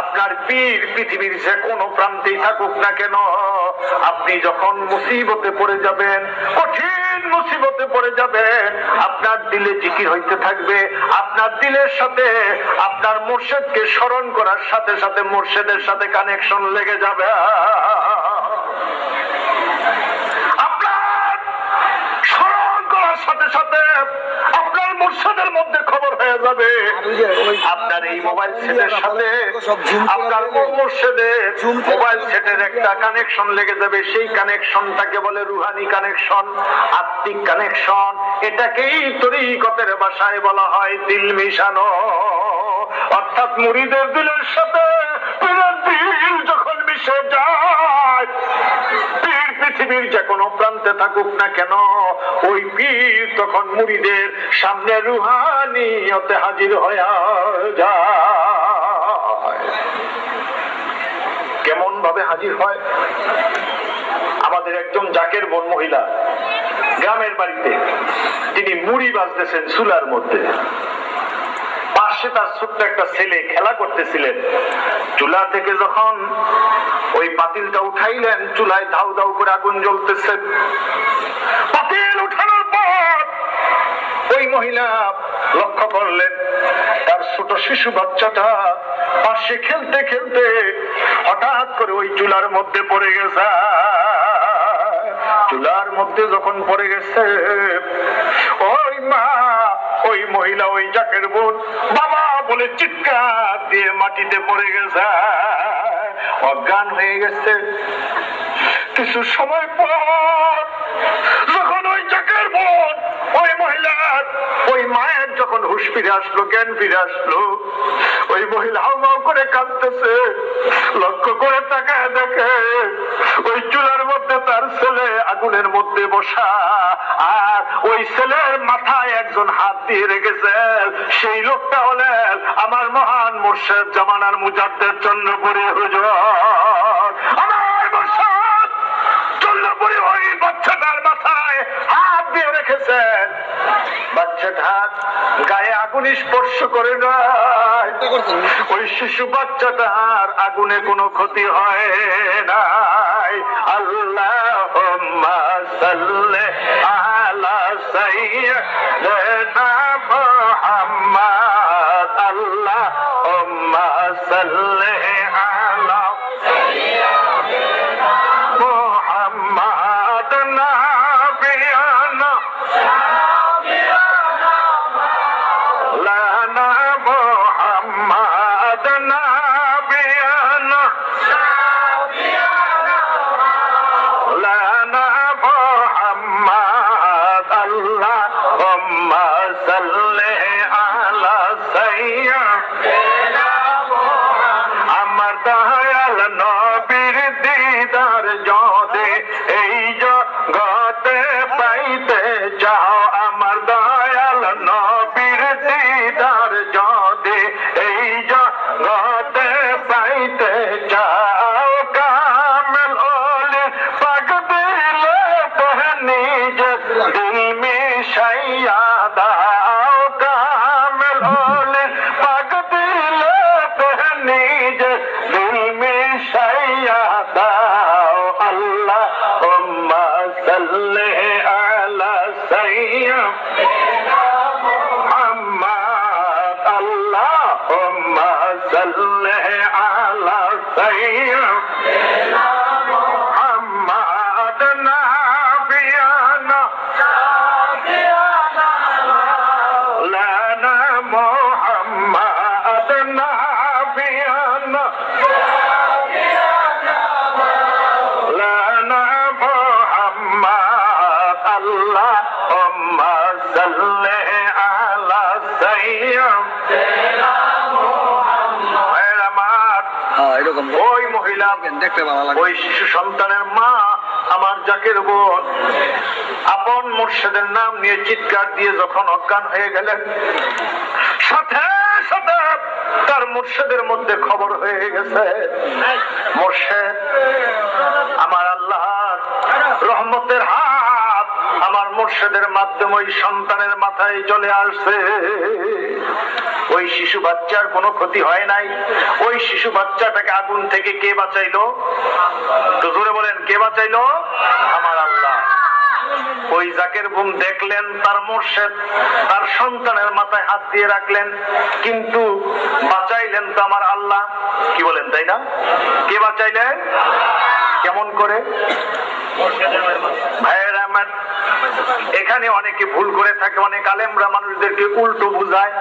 আপনার পীর পৃথিবীর যে কোনো প্রান্তেই থাকুক না কেন, আপনি যখন মুসিবতে পড়ে যাবেন, কঠিন মুসিবতে পড়ে যাবেন, আপনার দিলে জিকির হইতে থাকবে, আপনার দিলের সাথে, আপনার মোর্শেদকে স্মরণ করার সাথে সাথে মোর্শেদের সাথে কানেকশন লেগে যাবে আপনার স্মরণ করার সাথে সাথে আপনার মোর্শেদের মধ্যে খবর হয়ে যাবে। আপনার এই মোবাইল সেটের সাথে আপনার মোর্শেদের মোবাইল সেটের একটা কানেকশন লেগে যাবে। সেই কানেকশনটাকে বলে রুহানি কানেকশন আত্মিক কানেকশন এটাকেই তরিকতের ভাষায় বলা হয় দিল মিশানো। অর্থাৎ মুড়িদের দিলের সাথে দিল যখন মিশে যায় পৃথিবীর যে কোনো প্রান্তে থাকুক না কেন, ওই পীর তখন মুড়িদের সামনে রুহানিয়তে হাজির হয়ে যায়। কেমন ভাবে হাজির হয়? আমাদের একজন জাকের মন মহিলা, গ্রামের বাড়িতে, তিনি মুড়ি বাজতেছেন চুলার মধ্যে। পাশে তার ছোট্ট একটা ছেলে খেলা করতেছিলেন। চুলা থেকে যখন ওই পাতিলটা উঠাইলেন, চুলায় ধাউ ধাউ করে আগুন জ্বলতেছে। পাতিল উঠানোর পর ওই মহিলা লক্ষ্য করলেন, তার ছোট শিশু বাচ্চাটা পাশে খেলতে খেলতে হঠাৎ করে ওই চুলার মধ্যে পড়ে গেছে। চুলার মধ্যে যখন পড়ে গেছে, ওই মা ওই মহিলা ওই জাকের বোন বাবা বলে, চিৎকার দিয়ে মাটিতে পড়ে গেছে। অজ্ঞান হয়ে গেছে। কিছু সময় পর যখন ওই বোন ওই মহিলার, ওই মায়ের যখন হুশ ফিরে আসলো, জ্ঞান ফিরে আসলো, ওই মহিলা হাও করে কাঁদতেছে। লক্ষ্য করে তাকায় দেখে, ওই চুলার মধ্যে তার ছেলে আগুনের মধ্যে বসা। আর ওই ছেলের মাথায় একজন হাত দিয়ে রেখেছেন সেই লোকটা হলেন আমার মহান মুর্শেদ জামানার মুজাদ্দের জন্য পরে হুজুর। আমার মুর্শেদ পরে ওই বাচ্চাটার মাথায় হাত দিয়ে রেখেছেন। আগুন স্পর্শ করে না ওই শিশু বাচ্চাটার আগুনে কোনো ক্ষতি হয় নাই। আল্লাহ আল্লাহ আলা সাইয়্যিদিনা মুহাম্মদ। আমার দয়াল নবীর আলা মহিলা দেখতে ওই শিশু সন্তানের মা আমার জাকের বোন আপন মুর্শেদের নাম নিয়ে চিৎকার দিয়ে যখন অজ্ঞান হয়ে গেলেন, সাথে সাথে তার মুর্শেদের মধ্যে খবর হয়ে গেছে, মুর্শেদ মাধ্যমে ওই সন্তানের মাথায় চলে আসছে। ওই শিশু বাচ্চার কোনো ক্ষতি হয় নাই। ওই শিশু বাচ্চাটাকে আগুন থেকে কে বাঁচাইলো? তো জোরে বলেন, কে বাঁচাইলো? আমার আল্লাহ। ওই জাকের বুম দেখলেন, তার মোর্শেদ, তার সন্তানের মাথায় হাত দিয়ে রাখলেন, কিন্তু বাঁচাইলেন তো আমার আল্লাহ। কি বলেন, তাই না? কে বাঁচাইলেন? কেমন করে? ভাইয়েরা আমার এখানে অনেকে ভুল করে থাকে, অনেক আলেমরা মানুষদেরকে উল্টো বুঝায়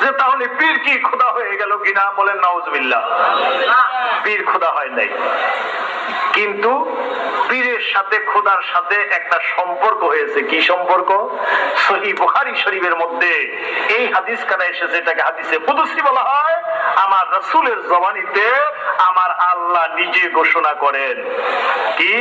যে তাহলে পীর কি খোদা হয়ে গেল কিনা বলেন নওয়াজবিল্লাহ পীর খোদা হয় নাই। কিন্তু পীরের সাথে খোদার সাথে একটা সম্পর্ক হয়েছে। কি সম্পর্ক? সহি বুখারি শরীফের মধ্যে এই হাদিস কানা এসেছে, এটাকে হাদিসে কুদুসি বলা হয়, আমার রাসূলের জবানিতে আমার আল্লাহ নিজে ঘোষণা করেন। কি?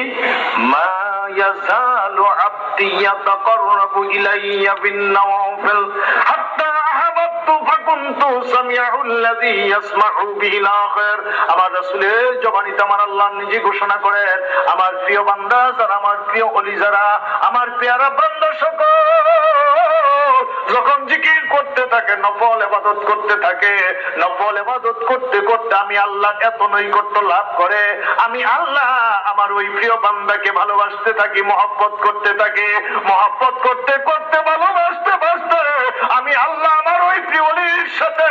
মা ইয়াজালু আবদি ইয়াতাকাররাবু ইলাইয়া বিন নওয়াফিল হাত্তা আহাবাতু ফাকুনতু সামিআুল্লাযী ইয়াসমাউ বিহিল আখির আমার রাসূলের জবানিতে আমার আল্লাহ নিজে ঘোষণা করেন, আমার প্রিয় বান্দা, যারা আমার প্রিয় অলি, যারা আমার পেয়ারা বান্দা সকল যখন জিকির করতে থাকে, নফল এবাদত করতে থাকে, নফল এবাদত করতে করতে আমি আল্লাহ এত নৈকট্য লাভ করে, আমি আল্লাহ আমার ওই প্রিয় বান্দাকে ভালোবাসতে থাকি, মহব্বত করতে থাকি, মহব্বত করতে করতে ভালোবাসতে বাসতে আমি আল্লাহ আমার ওই প্রিয়লির সাথে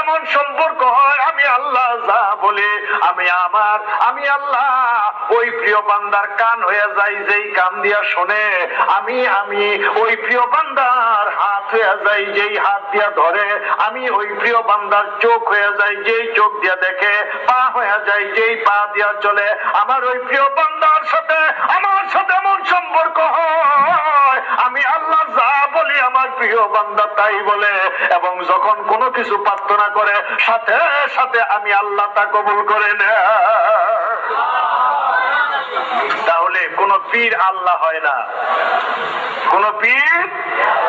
এমন সম্পর্ক হয়, আমি আল্লাহ যা বলে, আমি আমার, আমি আল্লাহ। ওই প্রিয় বান্দার কান হয়ে যাই যেই কান দিয়া শোনে, আমি আমি। ওই প্রিয় বান্দার হাত হয়ে যাই যেই হাত দিয়া ধরে, আমি ওই প্রিয় বান্দার চোখ হয়ে যাই যেই চোখ দিয়া দেখে, পা হয়ে যায়, যেই পা দিয়া চলে। আমার ওই প্রিয় বান্দার সাথে, আমার সাথে এমন সম্পর্ক হয়। আমি আল্লাহ যা বলি আমার প্রিয় বান্দা তাই বলে। এবং যখন কোনো কিছু প্রার্থনা করে, সাথে সাথে আমি আল্লাহ তা কবুল করে না তাহলে কোন পীর আল্লাহ হয় না। কোন পীর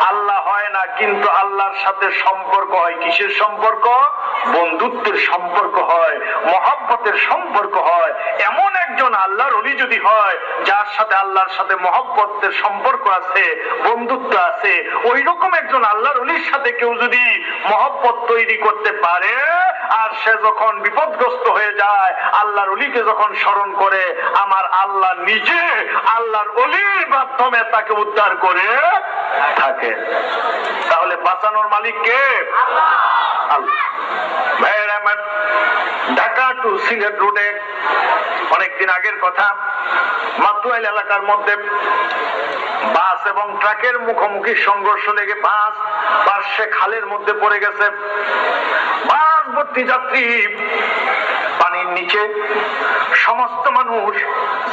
আল্লাহ হয় না, কিন্তু আল্লাহর সাথে সম্পর্ক হয়। কিসের সম্পর্ক? বন্ধুত্বের সম্পর্ক হয়, মহাব্বতের সম্পর্ক হয়। এমন একজন আল্লাহর অলি যদি হয়, যার সাথে আল্লাহর সাথে মহব্বতের সম্পর্ক আছে, বন্ধুত্ব আছে ওই রকম একজন আল্লাহর অলির সাথে কেউ যদি মহব্বত তৈরি করতে পারে, আর সে যখন বিপদগ্রস্ত হয়ে যায়, আল্লাহর অলিকে যখন স্মরণ করে, আমার আল্লাহ নিজে আল্লাহর অলির মাধ্যমে তাকে উদ্ধার করে থাকে। তাহলে বাঁচানোর মালিক কে? আল্লাহ। ঢাকা টু সিলেট রোডে অনেকদিন আগের কথা মাতুয়াইল এলাকার মধ্যে বাস এবং ট্রাকের মুখোমুখি সংঘর্ষ লেগে বাস পার্শ্বে খালের মধ্যে পড়ে গেছে। বাস ভর্তি যাত্রী পানির নিচে। সমস্ত মানুষ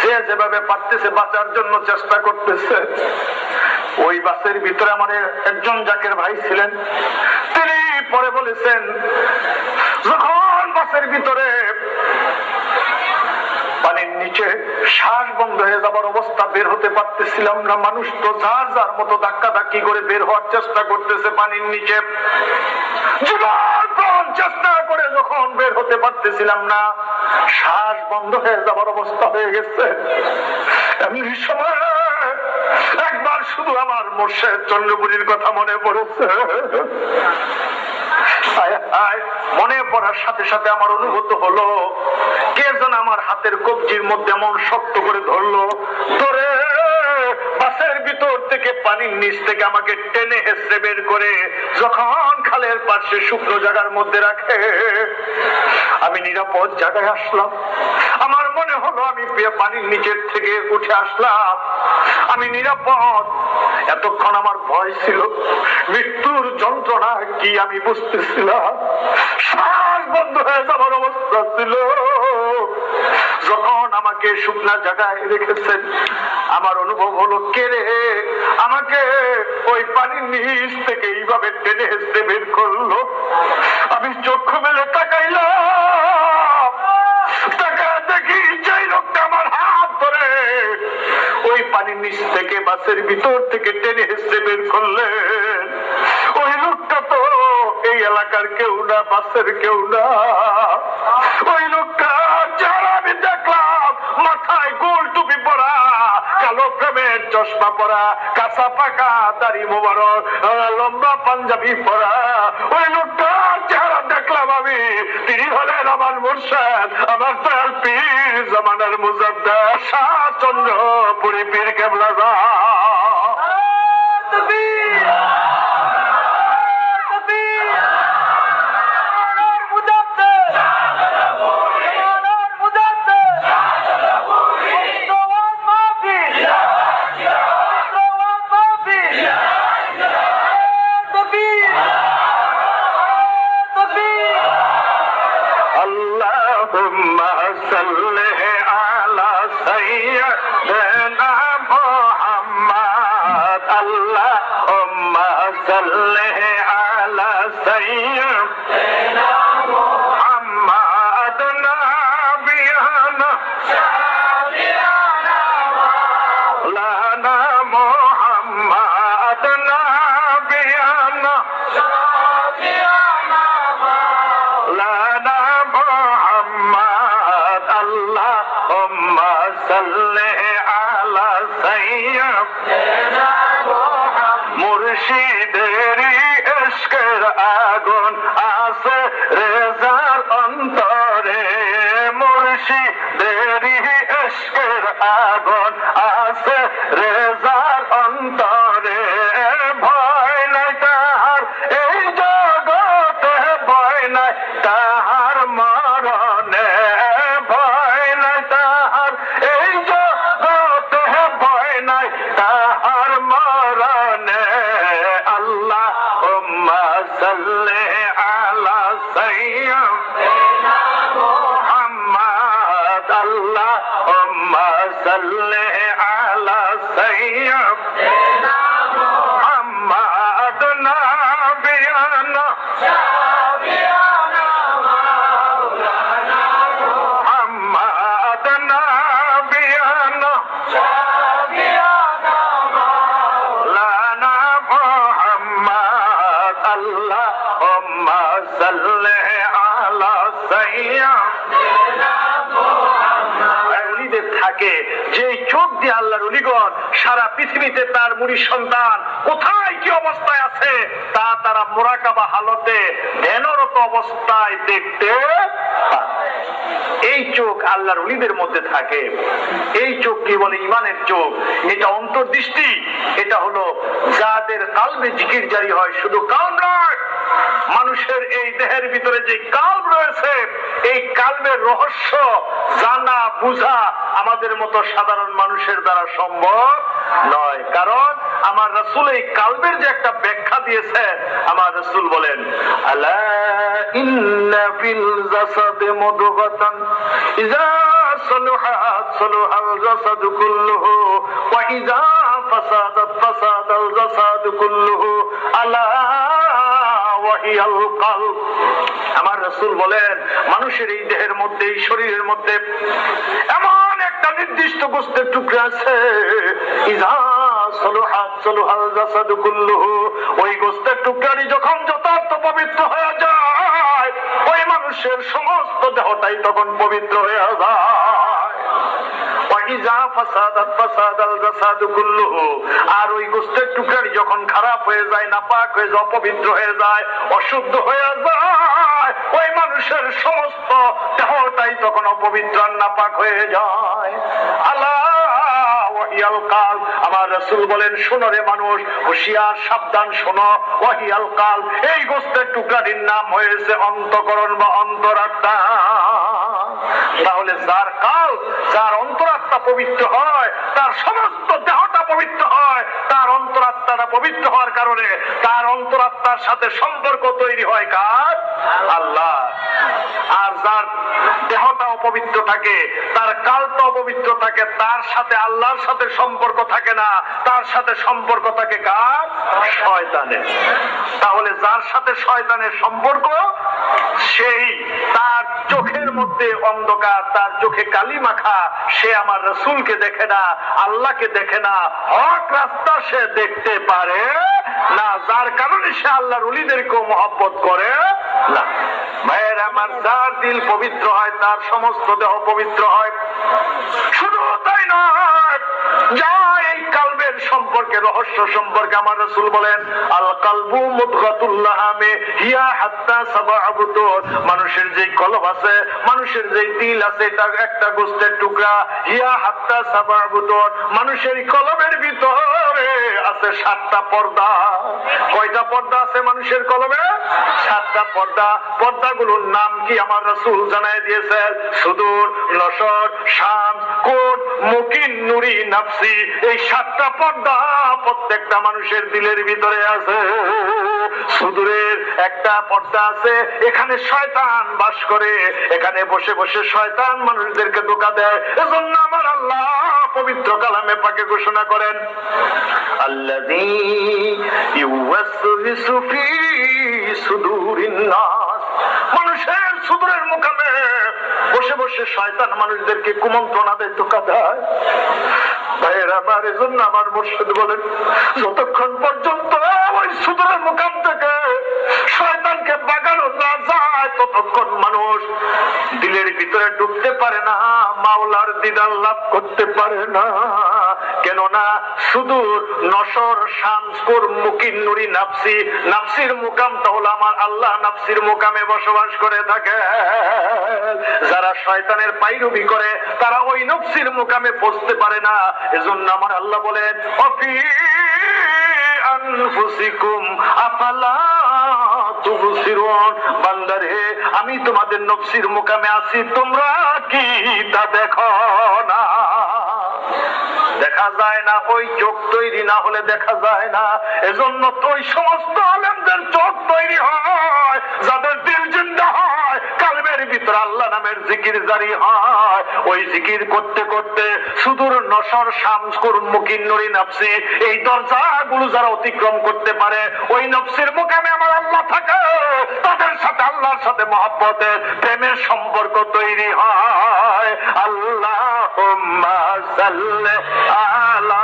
যে যেভাবে পারতেছে বাঁচার জন্য চেষ্টা করতেছে। ওই বাসের ভিতরে আমাদের একজন জাকের ভাই ছিলেন। তিনি পরে বলেছেন, যখন বাসের ভিতরে পানির নিচে শ্বাস বন্ধ হয়ে যাবার অবস্থা বের হতে পারতেছিলাম না, মানুষ তো যার যার মতো ধাক্কা ধাক্কি করে বের হওয়ার চেষ্টা করতেছে পানির নিচে। জীবন চেষ্টা করে যখন বের হতে পারতেছিলাম না, শ্বাস বন্ধ হয়ে যাবার অবস্থা হয়ে গেছে। এমনি সময় শুধু আমার মোর্শেদ চন্দ্রপুরীর কথা মনে পড়েছে। মনে পড়ার সাথে সাথে আমার অনুভূত হলো, কে যেন আমার হাতের কবজির মধ্যে এমন শক্ত করে ধরলো। ধরে বাসের ভিতর থেকে পানির নিচ থেকে আমাকে টেনে হেসড়ে বের করে যখন খালের পাশে শুকনো জায়গার মধ্যে রাখে। আমি নিরাপদ জায়গায় আসলাম। আমার মনে হলো আমি পানির নিচের থেকে উঠে আসলাম। আমি নিরাপদ। এতক্ষণ আমার ভয় ছিল। মৃত্যুর যন্ত্রণা কি আমি বুঝতেছিলাম। বন্ধ হয়ে যাবার অবস্থা ছিল। যখন আমাকে শুকনা জায়গায় রেখেছেন, আমার অনুভব হলো, কে রে? আমাকে ওই পানির নিচ থেকে এইভাবে টেনে হেসতে বের করল। আমি চক্ষু মেলে তাকাইলাম। পানির নিচ থেকে বাসের ভিতর থেকে টেনে হেসে বের করলেন। ওই লোকটা তো, এই এলাকার কেউ না, বাসের কেউ না। ওই লোকটা, যারা আমি দেখলাম চশমা পরা কাঁচা পাকা দাড়ি মোবারক লম্বা পাঞ্জাবি পরা। ওই লোকটার চেহারা দেখলাম আমি। তিনি হলেন আমার মোর্শেদ, আমার তার পীর জামানার মুজাদ্দা শাহ চন্দ্র পুরী পীর কেবলা اللهم আগুন আছে রেজার পৃথিবীতে তার মুড়ি সন্তান, কোথায় কি অবস্থায় আছে, তা তারা মোরাকাবা হালতে ধ্যানরত অবস্থায় দেখতে এই চোখ আল্লাহর উলিদের মধ্যে থাকে। এই চোখ কি বলে? ইমানের চোখ। এটা অন্তর্দৃষ্টি। এটা হলো যাদের কালবে জিকির জারি হয়, শুধু কাল নয়, মানুষের এই দেহের ভিতরে যে কাল্ব রয়েছে, এই কালবের রহস্য জানা, বুঝা আমাদের মতো সাধারণ মানুষের দ্বারা সম্ভব নয়। কারণ আমার রসুল এই কালবের যে একটা ব্যাখ্যা দিয়েছে, আমার রসুল বলেন, আলা ইন্না ফিল জাসাদে মুদগাতান কুল্লুহু, ওয়া ফাসাদাত ফাসাদাল কুল্লুহু, আলা আমার রাসূল বলেন, মানুষের এই দেহের মধ্যে, এই শরীরের মধ্যে এমন একটা নির্দিষ্ট গোস্তের টুকরা আছে। ওই গোস্তের টুকরাটি যখন যথার্থ পবিত্র হয়ে যায়, ওই মানুষের সমস্ত দেহটাই তখন পবিত্র হয়ে যায়। আর ওই গোস্তের টুকরাটি যখন খারাপ হয়ে যায়, নাপাক হয়ে যায়, অপবিত্র হয়ে যায়, অশুদ্ধ হয়ে যায় ওই মানুষের সমস্ত দেহটাই তখন অপবিত্র নাপাক হয়ে যায়। আল্লাহ কাল। আমার রাসূল বলেন, শোনো রে মানুষ, হুঁশিয়ার, সাবধান শোনো। ওয়াহিয়াল কাল, এই গোস্তের টুকরাটির নাম হয়েছে অন্তকরণ বা অন্তরাত্মা। তাহলে যার কাল, যার অন্তরাত্মা পবিত্র হয়, তার সমস্ত দেহটা পবিত্র হয়, তার অন্তরাত্মাটা পবিত্র হওয়ার কারণে তার অন্তরাত্মার সাথে সম্পর্ক তৈরি হয় কার? আল্লাহ। আর যার দেহটা অপবিত্র থাকে, তার কালটা অপবিত্র থাকে, তার সাথে আল্লাহর সাথে সম্পর্ক থাকে না, তার সাথে সম্পর্ক থাকে কার? শয়তানের। তাহলে যার সাথে শয়তানের সম্পর্ক, সেই তার চোখের মধ্যে অন্ধকার, তার চোখে কালি মাখা সে আমার রসুলকে দেখে না, আল্লাহকে দেখে না হক রাস্তা সে দেখতে পারে, না যার কারণে সে আল্লাহর উলিদেরকেও মহব্বত করে না। ভাইয়ের, আমার যার দিল পবিত্র হয়, তার সমস্ত দেহ পবিত্র হয়। শুধু তাই নয় যা এই দিলের সম্পর্কে, রহস্য সম্পর্কে আমার রসুল বলেন, আল কালবু মুদগাতুল্লাহামে হিয়া হাত্তা সাবা সাবাবুতুর মানুষের যে কলব আছে, মানুষের যে দিল আছে এটা একটা গোস্তের টুকরা, হিয়া হাত্তা সাবা সাবাবুতুর মানুষের কলবের ভিতরে আছে সাতটা পর্দা। কয়টা পর্দা আছে মানুষের কলবে? সাতটা পর্দা। পর্দাগুলোর নাম কি আমার রসুল জানাই দিয়েছেন সুদূর, নসর শাম কোট মুকিন, নুরি, নাফসি। এই সাতটা পর্দা প্রত্যেকটা মানুষের দিলের ভিতরে আছে। সুদূরের একটা পর্দা আছে, এখানে শয়তান বাস করে। এখানে বসে বসে শয়তান মানুষদেরকে ধোকা দেয়। এজন্য আমার আল্লাহ পবিত্র কালামে পাকে ঘোষণা করেন, আল্লাযী ইউওয়াসওয়িসু ফি মানুষের সুদূরের মুকামে বসে বসে শয়তান মানুষদেরকে কুমন্ত্রণা দেয় ধোকা দেয় আমার এজন্য আমার মুর্শিদ বলেন, যতক্ষণ পর্যন্ত ওই সুদূরের মুকাম থেকে শয়তানকে বাগানো না যায়, ততক্ষণ মানুষ দিলের ভিতরে ঢুকতে পারে না, মাওলার দিদার লাভ করতে পারে না। কেননা সুদূর নসর, শামসপুর, মুকিন নুরি, নাফসি, নাফসির মুকামটা হলো আমার আল্লাহ নাফসির মুকামে বসবাস করে থাকে যারা শয়তানের পাইরুবি করে, তারা ওই নফসির মুকামে পৌঁছতে পারে না। এজন্য আমার আল্লাহ বলেন, অফি আনফুসিকুম, আফালা বান্দারে, আমি তোমাদের নফসির মুকামে আছি, তোমরা কি তা দেখো না? দেখা যায় না, ওই চোখ তৈরি না হলে দেখা যায় না। এজন্য তো ওই সমস্ত আলেমদের চোখ তৈরি হয়, যাদের দিল জিন্দা হয়। কালবের ভিতরে আল্লাহ নামের জিকির জারি হয়। ওই জিকির করতে করতে সুদূর নসর শামসকুর মুকিন নুরি নাফসি। এই দরজাগুলো যারা অতিক্রম করতে পারে, ওই নফসির মুকামে আমার আল্লাহ থাকে। তাদের সাথে আল্লাহর সাথে মহাব্বতের প্রেমের সম্পর্ক তৈরি হয়। আল্লাহ আলা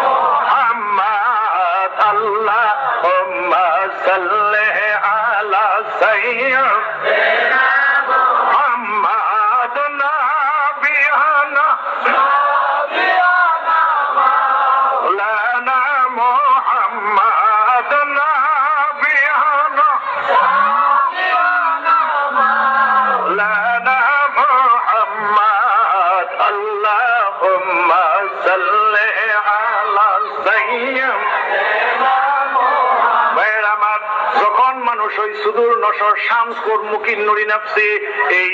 মুহাম্মদ, আল্লাহুম্মা সাল্লি আলা সাইয়্যিদিনা মুহাম্মদ সুদূর নসর এই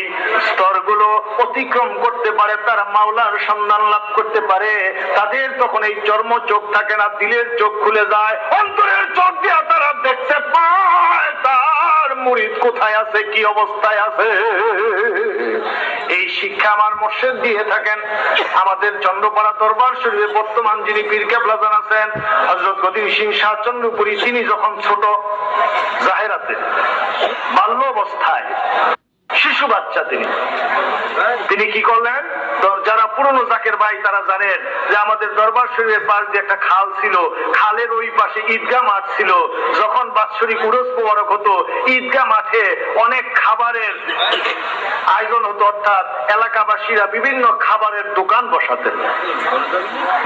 স্তরগুলো অতিক্রম করতে পারে, তারা সন্ধান লাভ করতে পারে। তাদের তখন এই চর্ম চোখ থাকে না, দিলের চোখ খুলে যায়, অন্তরের চোখ দিয়া তারা দেখতে পায়। মুরিদ কোথায় আছে, কি অবস্থায় আছে? এই শিক্ষা আমার মোর্শেদ দিয়ে থাকেন। আমাদের চন্দ্রপাড়া দরবার শরীরে বর্তমান যিনি পীর কেবলাজান আছেন হজরত গদিম সিং শাহ চন্দ্রপুরী, তিনি যখন ছোট, জাহেরাতে, বাল্য অবস্থায়, শিশু বাচ্চা তিনি। তিনি কি করলেন? যারা পুরনো জাকের ভাই, তারা জানেন যে আমাদের দরবার শরীরের পাশ দিয়ে একটা খাল ছিল। খালের ওই পাশে ঈদগাহ মাঠ ছিল। যখন বাৎসরিক উরস মোবারক হতো, ঈদগাহ মাঠে অনেক খাবারের আয়োজন হতো। অর্থাৎ এলাকাবাসীরা বিভিন্ন খাবারের দোকান বসাতেন।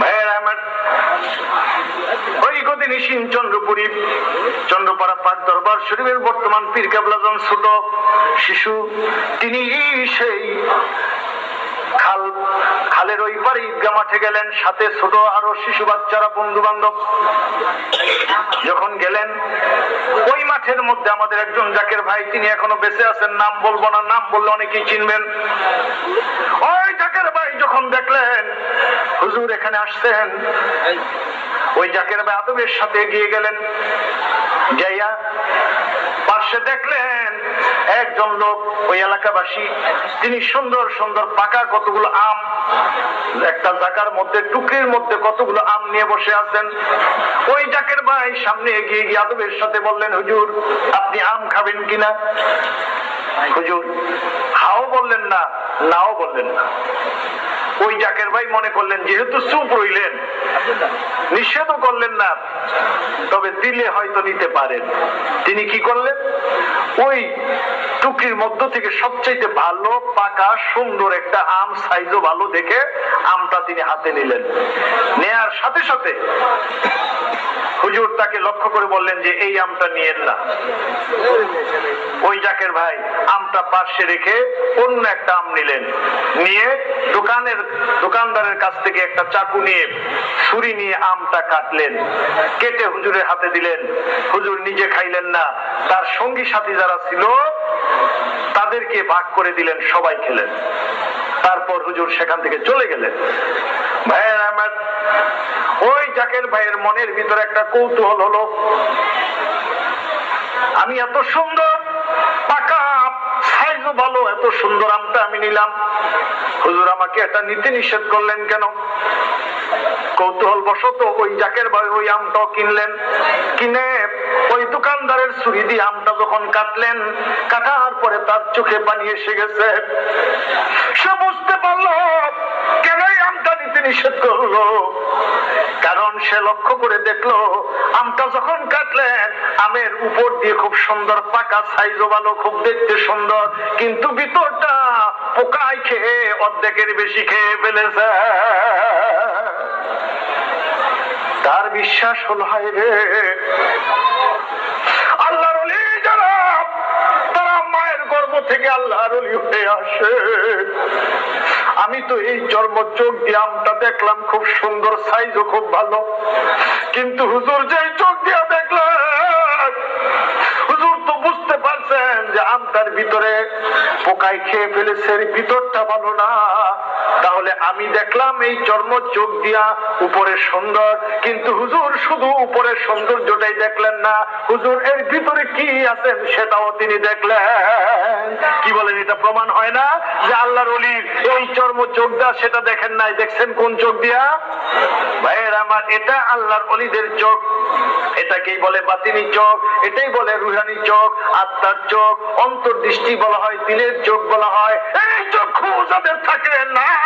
ভাইয়ের, আমার ওই গতি নিশিন চন্দ্রপুরী চন্দ্রপাড়া পাক দরবার শরীফের বর্তমান পীর কেবলাজন ছোট শিশু, তিনি সেই খাল, খালের ওই পারে ঈদগা মাঠে গেলেন, সাথে ছোট আরও শিশু বাচ্চারা বন্ধু বান্ধব যখন গেলেন, ওই মাঠের মধ্যে আমাদের একজন জাকের ভাই, তিনি এখনও বেঁচে আছেন, নাম বলব না, নাম বললে অনেকেই চিনবেন। ওই জাকের ভাই যখন দেখলেন, হুজুর এখানে আসছেন, ওই জাকের ভাই আদবের সাথে এগিয়ে গেলেন। যাইয়া পাশে দেখলেন একজন লোক ওই এলাকাবাসী, তিনি সুন্দর সুন্দর পাকা কতগুলো আম, একটা জাকার মধ্যে, টুকরির মধ্যে কতগুলো আম নিয়ে বসে আছেন। ওই জাকের ভাই সামনে এগিয়ে গিয়ে আদবের সাথে বললেন, হুজুর, আপনি আম খাবেন কিনা? হুজুর, হাও বললেন না, নাও বললেন না। ওই জাকের ভাই মনে করলেন, যেহেতু চুপ রইলেন, নিষেধও করলেন না, তবে দিলে হয়তো নিতে পারেন। তিনি কি করলেন? ওই টুকরির মধ্য থেকে সবচাইতে ভালো, পাকা, সুন্দর একটা আম সাইজও ভালো দেখে আমটা তিনি হাতে নিলেন। নেয়ার সাথে সাথে হুজুর তাকে লক্ষ্য করে বললেন যে, এই আমটা নিয়েন না। ওই জাকের ভাই আমটা পার্শ্বে রেখে অন্য একটা আম নিলেন। নিয়ে দোকানের দোকানদারের কাছ থেকে একটা চাকু নিয়ে ছুরি নিয়ে আমটা কাটলেন, কেটে হুজুরের হাতে দিলেন। হুজুর নিজে খাইলেন না, তার সঙ্গী সাথী যারা ছিল, তাদেরকে ভাগ করে দিলেন, সবাই খেলেন। তারপর হুজুর সেখান থেকে চলে গেলেন। ভাইয়ের আমার, ওই জাকের ভাইয়ের মনের ভিতরে একটা কৌতূহল হলো, আমি এত সুন্দর ভালো, এত সুন্দর আমটা আমি নিলাম। হুজুর আমাকে এটা নিতে নিষেধ করলেন কেন? কৌতূহল বশত ওই জাকের ভাই ওই আমটাও কিনলেন। কিনে ওই দোকানদারের ছুরি দিয়ে আমটা যখন কাটলেন, কাটার পরে তার চোখে পানি এসে গেছে। সে বুঝতে পারল, কেন আমটা নিতে নিষেধ করল? সে লক্ষ্য করে দেখল, আমটা যখন কাটলেন, আমের উপর দিয়ে খুব সুন্দর, পাকা সাইজ ভালো, খুব দেখতে সুন্দর, কিন্তু ভিতরটা পোকায় খেয়ে, অর্ধেকের বেশি খেয়ে ফেলেছে। তার বিশ্বাস হলো, হায় রে। আল্লাহর যারা, তারা মায়ের গর্ভ থেকে আল্লাহর হয়ে আসে। আমি তো এই চর্ম চোখ দিয়ে আমটা দেখলাম, খুব সুন্দর সাইজও খুব ভালো। কিন্তু হুজুর যে চোখ দিয়ে দেখলাম হুজুর তো বুঝতে পারছেন যে আমটার ভিতরে পোকায় খেয়ে ফেলেছে ভিতরটা ভালো না। তাহলে আমি দেখলাম এই চর্ম চোখ দিয়া উপরে সুন্দর, কিন্তু হুজুর শুধু উপরে সৌন্দর্যটাই দেখলেন না। হুজুর, এর ভিতরে কি আছেন সেটাও তিনি দেখলেন। কি বলেন, এটা প্রমাণ হয় না যে আল্লাহর অলির এই চর্ম চোখ দিয়া সেটা দেখেন নাই? দেখছেন কোন চোখ দিয়া? ভাইয়ের আমার, এটা আল্লাহর অলিদের চোখ। এটাকেই বলে বাতিনি চোখ, এটাই বলে রুহানি চোখ, আত্মার চোখ, অন্তর্দৃষ্টি বলা হয়, দিলের চোখ বলা হয়। এই চক্ষু যাদের থাকে না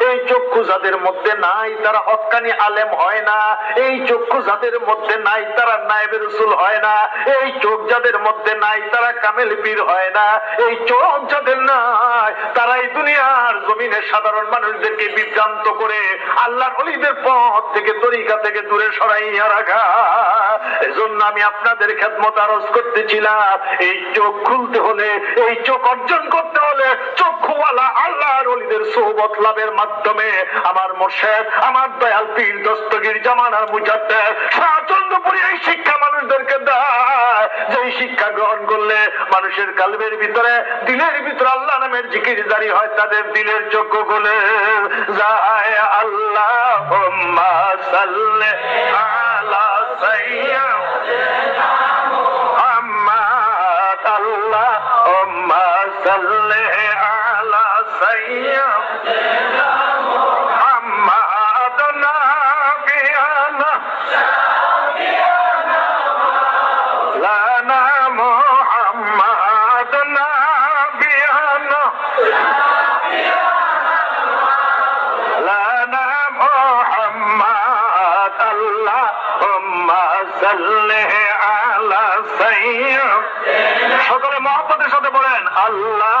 এই চক্ষু যাদের মধ্যে নাই, তারা হকানি আলেম হয় না। এই চক্ষু যাদের মধ্যে নাই, তারা নায়েবের রসুল হয় না। এই চোখ যাদের মধ্যে নাই, তারা কামেল পীর হয় না। এই চোখ যাদের নাই, তারা এই দুনিয়ার জমিনে সাধারণ মানুষদেরকে বিভ্রান্ত করে আল্লাহ অলিদের পথ থেকে, তরিকা থেকে দূরে সরাইয়া রাখা। এজন্য আমি আপনাদের খেদমত আরজ করতেছিলাম। এই চোখ খুলতে হলে, এই চোখ অর্জন করতে হলে চক্ষুওয়ালা আল্লাহর অলিদের সোহবত লাভের মাধ্যমে আমার মোর্শেদ, আমার দয়াল পীর দস্তগীর জামানার মুজাদ্দের শাহচন্দ্রপুরী এই শিক্ষা মানুষদেরকে দেয়। যে শিক্ষা গ্রহণ করলে মানুষের কালবের ভিতরে, দিলের ভিতরে আল্লাহ নামের জিকির জারি হয়, তাদের দিলের চোখ খুলে যায়। আল্লাহ আলা সাইয়্যিদ। সকলে মহব্বতের সাথে বলেন আল্লাহ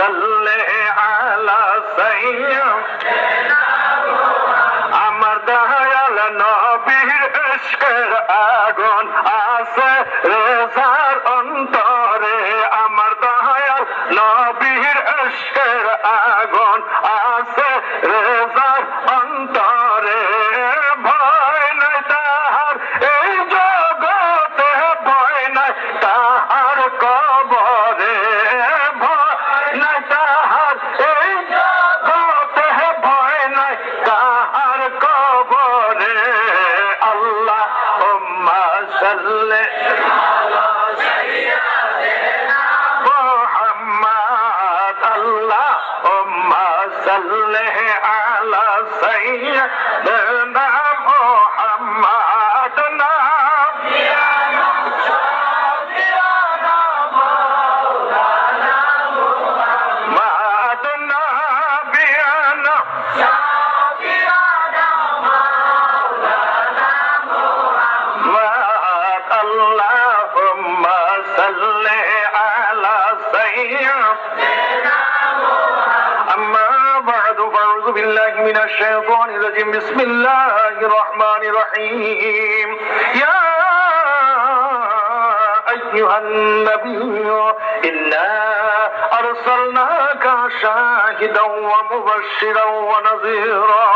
সাল্লে আলা সাইয়া আমার দয়াল নবীর ইশকের আগুন আছে রে بعد الرحمن الرحيم. يا أيها النبي إنا أرسلناك شاهدا ومبشرا ونذيرا.